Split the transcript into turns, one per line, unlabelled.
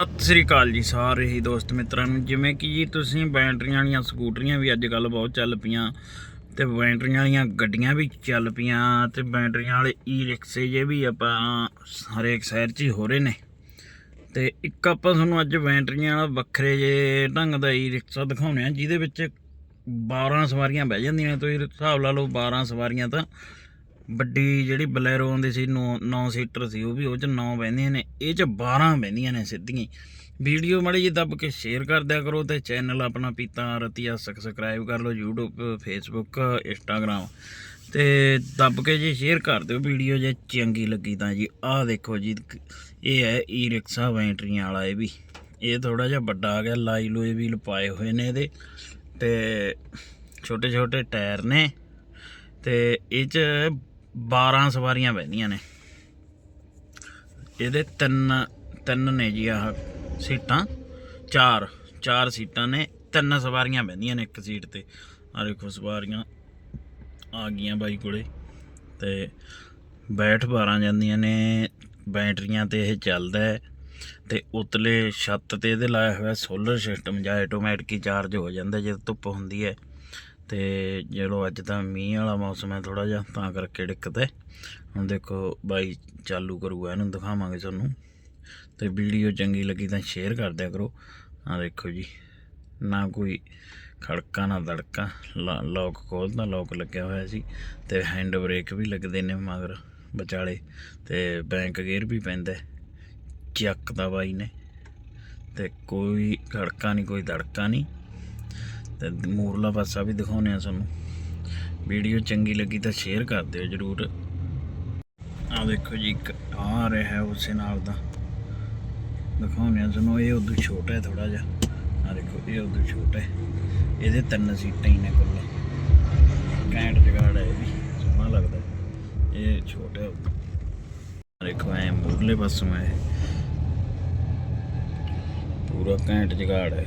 ਸਤਿ ਸ੍ਰੀ ਅਕਾਲ ਜੀ ਸਾਰੇ ਹੀ ਦੋਸਤ ਮਿੱਤਰਾਂ ਨੂੰ। ਜਿਵੇਂ ਕਿ ਜੀ ਤੁਸੀਂ ਬੈਟਰੀਆਂ ਵਾਲੀਆਂ ਸਕੂਟਰੀਆਂ ਵੀ ਅੱਜ ਕੱਲ ਬਹੁਤ ਚੱਲ ਪਈਆਂ ਤੇ ਬੈਟਰੀਆਂ ਵਾਲੀਆਂ ਗੱਡੀਆਂ ਵੀ ਚੱਲ ਪਈਆਂ ਤੇ ਬੈਟਰੀਆਂ ਵਾਲੇ ਈ ਰਿਕਸ਼ੇ ਜੇ ਵੀ ਆਪਾਂ ਹਰੇਕ ਸ਼ਹਿਰ 'ਚ ਹੀ ਹੋ ਰਹੇ ਨੇ। ਤੇ ਇੱਕ ਆਪਾਂ ਤੁਹਾਨੂੰ ਅੱਜ ਬੈਟਰੀਆਂ ਵਾਲਾ ਵੱਖਰੇ ਜੇ ਢੰਗ ਦਾ ਈ ਰਿਕਸ਼ਾ ਦਿਖਾਉਣੇ ਆ ਜਿਹਦੇ ਵਿੱਚ 12 ਸਵਾਰੀਆਂ ਬਹਿ ਜਾਂਦੀਆਂ ਨੇ। ਤੁਸੀਂ ਹਿਸਾਬ ਲਾ ਲਓ 12 ਸਵਾਰੀਆਂ ਤਾਂ ਵੱਡੀ ਜਿਹੜੀ ਬਲੈਰੋ ਆਉਂਦੀ ਸੀ 9 9 ਸੀਟਰ ਸੀ, ਉਹ ਵੀ ਉਹ ਚ 9 ਬਹਿੰਦੀਆਂ ਨੇ, ਇਹ ਚ 12 ਬਹਿੰਦੀਆਂ ਨੇ ਸਿੱਧੀਆਂ ਵੀਡੀਓ ਮਾੜੀ ਜੀ ਦੱਬ ਕੇ ਸ਼ੇਅਰ ਕਰ ਦਿਆ ਕਰੋ ਤੇ ਚੈਨਲ ਆਪਣਾ ਪੀਤਾ ਰਤੀਆ ਸਬਸਕ੍ਰਾਈਬ ਕਰ ਲਓ, YouTube, Facebook, Instagram ਤੇ ਦੱਬ ਕੇ ਜੀ ਸ਼ੇਅਰ ਕਰ ਦਿਓ ਵੀਡੀਓ ਜੇ ਚੰਗੀ ਲੱਗੀ ਤਾਂ ਜੀ, ਆਹ ਦੇਖੋ ਜੀ, ਇਹ ਹੈ ਈ ਰਿਕਸ਼ਾ ਬੈਟਰੀਆਂ ਵਾਲਾ ਇਹ ਵੀ। ਇਹ ਥੋੜਾ ਜਿਹਾ ਵੱਡਾ ਆ ਗਿਆ, ਲਾਈ ਲੋਏ ਵੀ ਲਪਾਏ ਹੋਏ ਨੇ ਇਹਦੇ। ਤੇ ਛੋਟੇ ਛੋਟੇ ਟਾਇਰ ਨੇ। ਤੇ ਇਹ ਚ 12 ਸਵਾਰੀਆਂ ਬਹਿੰਦੀਆਂ ਨੇ। ਇਹਦੇ ਤਿੰਨ ਤਿੰਨ ਨੇ ਜੀ ਆਹ ਸੀਟਾਂ। ਚਾਰ ਚਾਰ ਸੀਟਾਂ ਨੇ, ਤਿੰਨ ਸਵਾਰੀਆਂ ਬਹਿੰਦੀਆਂ ਨੇ ਇੱਕ ਸੀਟ ਤੇ। ਆ ਦੇਖੋ ਸਵਾਰੀਆਂ ਆ ਗਈਆਂ ਬਾਈ ਕੋਲੇ। ਤੇ ਬੈਠ 12 ਜਾਂਦੀਆਂ ਨੇ, ਬੈਟਰੀਆਂ ਤੇ ਇਹ ਚੱਲਦਾ ਹੈ। ਤੇ ਉਤਲੇ ਛੱਤ ਤੇ ਇਹਦੇ ਲਾਇਆ ਹੋਇਆ ਸੋਲਰ ਸਿਸਟਮ ਜਾਂ ਆਟੋਮੈਟਿਕ ਹੀ ਚਾਰਜ ਹੋ ਜਾਂਦਾ, ਜਦ ਧੁੱਪ ਹੁੰਦੀ ਹੈ। ਤੇ ਜਦੋਂ ਅੱਜ ਤਾਂ ਮੀਂਹ ਵਾਲਾ ਮੌਸਮ ਹੈ ਥੋੜਾ ਜਿਹਾ, ਤਾਂ ਕਰਕੇ ਦਿੱਕਤ ਹੈ। ਹੁਣ ਦੇਖੋ ਬਾਈ ਚਾਲੂ ਕਰੂਗਾ, ਇਹਨੂੰ ਦਿਖਾਵਾਂਗੇ ਤੁਹਾਨੂੰ। ਤੇ ਵੀਡੀਓ ਚੰਗੀ ਲੱਗੀ ਤਾਂ ਸ਼ੇਅਰ ਕਰ ਦਿਆ ਕਰੋ। ਆ ਦੇਖੋ ਜੀ, ਨਾ ਕੋਈ ਖੜਕਾ, ਨਾ ਦੜਕਾ ਲੋਕ ਖੋਲਦਾ ਲੋਕ ਲੱਗਿਆ ਹੋਇਆ ਸੀ। ਤੇ ਹੈਂਡ ਬ੍ਰੇਕ ਵੀ ਲੱਗਦੇ ਨੇ ਮਗਰ ਵਿਚਾਲੇ, ਤੇ ਬੈਂਕ ਗੇਅਰ ਵੀ ਪੈਂਦਾ ਹੈ। ਚੱਕ ਦਾ ਬਾਈ ਨੇ। ਤੇ ਕੋਈ ਖੜਕਾ ਨਹੀਂ ਕੋਈ ਦੜਕਾ ਨਹੀਂ ਤੇ ਮੂਰਲਾ ਪਾਸਾ ਵੀ ਦਿਖਾਉਨੇ ਆ ਤੁਹਾਨੂੰ। ਵੀਡੀਓ ਚੰਗੀ ਲੱਗੀ ਤਾਂ ਸ਼ੇਅਰ ਕਰ ਦਿਓ ਜਰੂਰ। ਆ ਦੇਖੋ ਜੀ, ਇੱਕ ਆ ਰਿਹਾ ਹੈ ਉਸੇ ਨਾਲ ਦਾ। ਦਿਖਾਉਨੇ ਆ ਤੁਹਾਨੂੰ, ਇਹ ਉਦੋਂ ਛੋਟਾ ਹੈ ਥੋੜਾ ਜਿਹਾ। ਆ ਦੇਖੋ, ਇਹ ਉਦੋਂ ਛੋਟਾ ਹੈ। ਇਹਦੇ ਤਿੰਨ ਸੀਟਾਂ ਹੀ ਨੇ ਕੁੱਲ। ਕੈਂਟ ਜਗਾੜ ਹੈ ਇਹ ਵੀ, ਸੋਹਣਾ ਲੱਗਦਾ ਇਹ ਛੋਟਾ ਹੈ। ਦੇਖੋ, ਐ ਮੁਰਲੇ ਪਾਸੋਂ ਹੈ। ਪੂਰਾ ਘੈਂਟ ਜਗਾੜ ਹੈ।